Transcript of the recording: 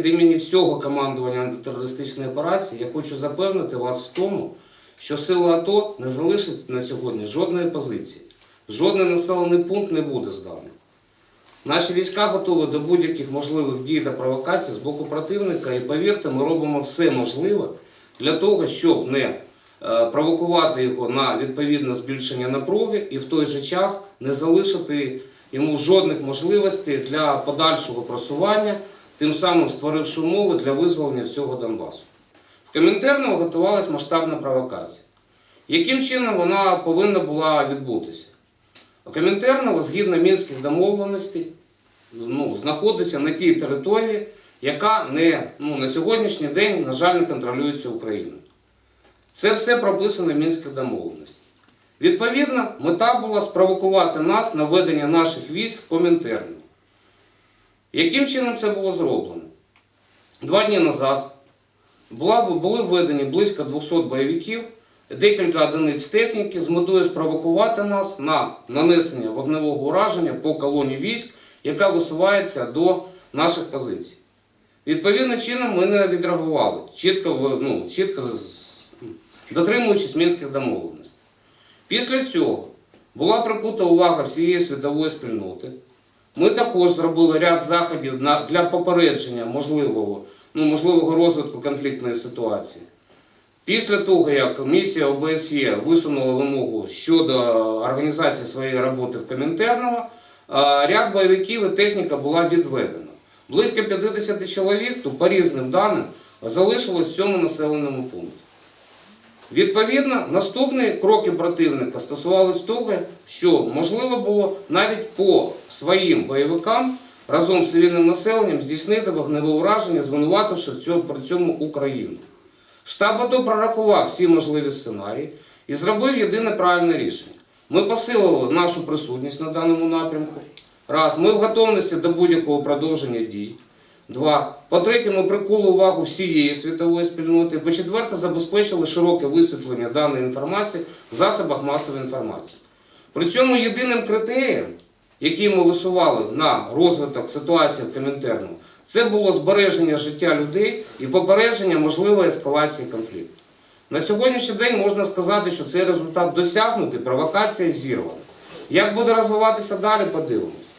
від імені всього командування антитерористичної операції я хочу запевнити вас в тому, що сила АТО не залишить на сьогодні жодної позиції. Жодний населений пункт не буде зданий. Наші війська готові до будь-яких можливих дій та провокацій з боку противника, і повірте, ми робимо все можливе для того, щоб не е, провокувати його на відповідне збільшення напруги і в той же час не залишити йому жодних можливостей для подальшого просування, тим самим створивши умови для визволення всього Донбасу. В Комінтерно готувалась масштабна провокація. Яким чином вона повинна була відбутися? Комінтерново, згідно мінських домовленостей, ну, знаходиться на тій території, яка не, ну, на сьогоднішній день, на жаль, не контролюється Україною. Це все прописано в мінських домовленостях. Відповідно, мета була спровокувати нас на введення наших військ в Комінтерно. Яким чином це було зроблено? Два дні назад були введені близько 200 бойовиків, декілька одиниць техніки з метою спровокувати нас на нанесення вогневого ураження по колоні військ, яка висувається до наших позицій. Відповідним чином ми не відреагували, чітко, ну, чітко дотримуючись мінських домовленостей. Після цього була прикута увага всієї світової спільноти. Ми також зробили ряд заходів для попередження можливого, ну, можливого розвитку конфліктної ситуації. Після того, як місія ОБСЄ висунула вимогу щодо організації своєї роботи в Комінтерново, ряд бойовиків і техніка була відведена. Близько 50 чоловік, то по різним даним, залишилось в цьому населеному пункті. Відповідно, наступні кроки противника стосувалися того, що можливо було навіть по своїм бойовикам разом з цивільним населенням здійснити вогневе ураження, звинувативши при цьому Україну. Штаб АТО прорахував всі можливі сценарії і зробив єдине правильне рішення. Ми посилили нашу присутність на даному напрямку. Раз, ми в готовності до будь-якого продовження дій. Два. По-третє, ми прикули увагу всієї світової спільноти. По-четверте, забезпечили широке висвітлення даної інформації в засобах масової інформації. При цьому єдиним критерієм, який ми висували на розвиток ситуації в Комінтерному, це було збереження життя людей і попередження можливої ескалації конфлікту. На сьогоднішній день можна сказати, що цей результат досягнутий, провокація зірвана. Як буде розвиватися далі, подивимося.